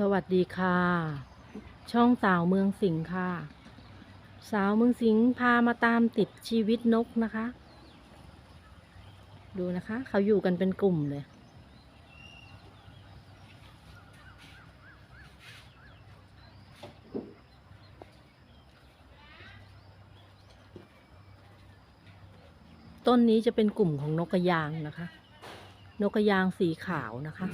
สวัสดีค่ะ ช่องสาวเมืองสิงห์ค่ะ สาวเมืองสิงห์พามาตามติดชีวิตนกนะคะ ดูนะคะ เขาอยู่กันเป็นกลุ่มเลย ต้นนี้จะเป็นกลุ่มของนกกระยางนะคะ นกกระยางสีขาวนะคะ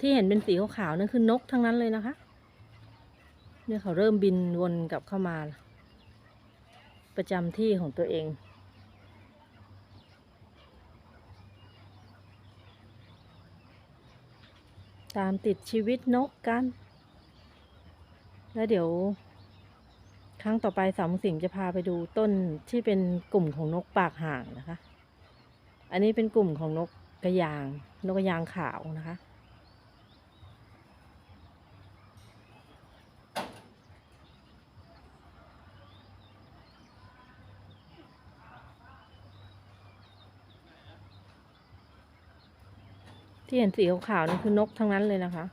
ที่เห็นเป็นสีขาวๆนั่นคือนกทั้งนั้นเลยนะคะ เนี่ยเขาเริ่มบินวนกลับเข้ามา ประจำที่ของตัวเองตามติดชีวิตนกกัน แล้วเดี๋ยวครั้งต่อไปสามสิงจะพาไปดูต้นที่เป็นกลุ่มของนกปากห่างนะคะ อันนี้เป็นกลุ่มของนกกระยาง นกกระยางขาวนะคะ ที่เห็นสีขาวๆนั่นคือนกทั้งนั้นเลยนะคะ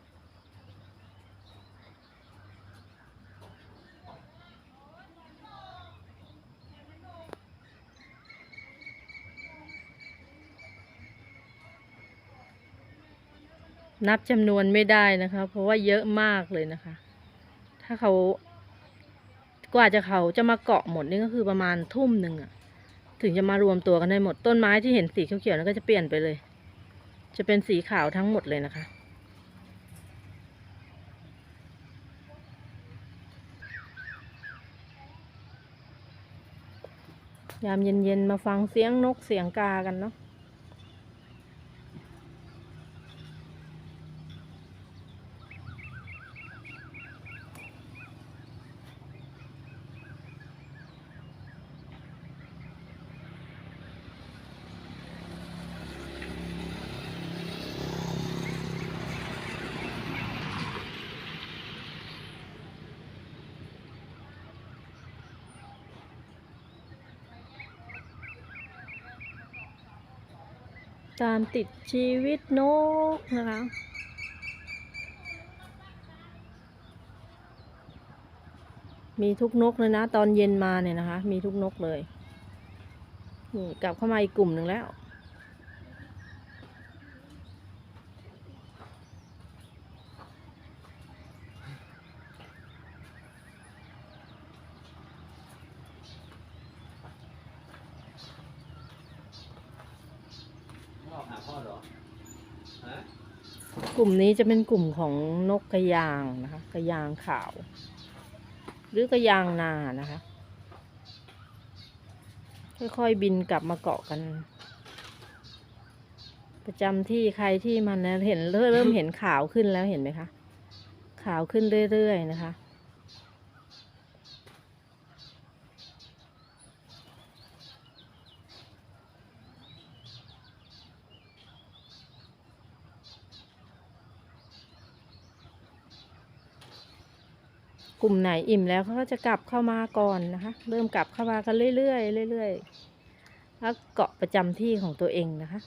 นับจำนวนไม่ได้นะคะ เพราะว่าเยอะมากเลยนะคะ ถ้าเขากว่าจะเขาจะมาเกาะหมดนี่ก็คือประมาณทุ่มหนึ่งอะถึงจะมารวมตัวกันได้หมดต้นไม้ที่เห็นสีเขียวๆนั้นก็จะเปลี่ยนไปเลย จะเป็นสีขาวทั้งหมดเลยนะคะ ยามเย็นๆ มาฟังเสียงนกเสียงกากันเนาะ ตามติดชีวิตนกนะคะมีทุกนกเลยนะ ตอนเย็นมาเนี่ยนะคะ มีทุกนกเลย นี่กลับเข้ามาอีกกลุ่มหนึ่งแล้ว พ่อหาพ่อเหรอ ฮะ กลุ่มนี้จะเป็นกลุ่มของนกกระยางนะคะ กระยางขาว หรือกระยางนานะคะ ค่อยๆบินกลับมาเกาะกัน ประจำที่ใครที่มันนะเห็นเริ่มเริ่มเห็นขาวขึ้นแล้วเห็นไหมคะ ขาวขึ้นเรื่อยๆนะคะ กลุ่มไหนอิ่มแล้วเขาก็จะกลับเข้ามาก่อนนะคะ เริ่มกลับเข้ามากันเรื่อยๆเรื่อยๆแล้วเกาะประจำที่ของตัวเองนะคะ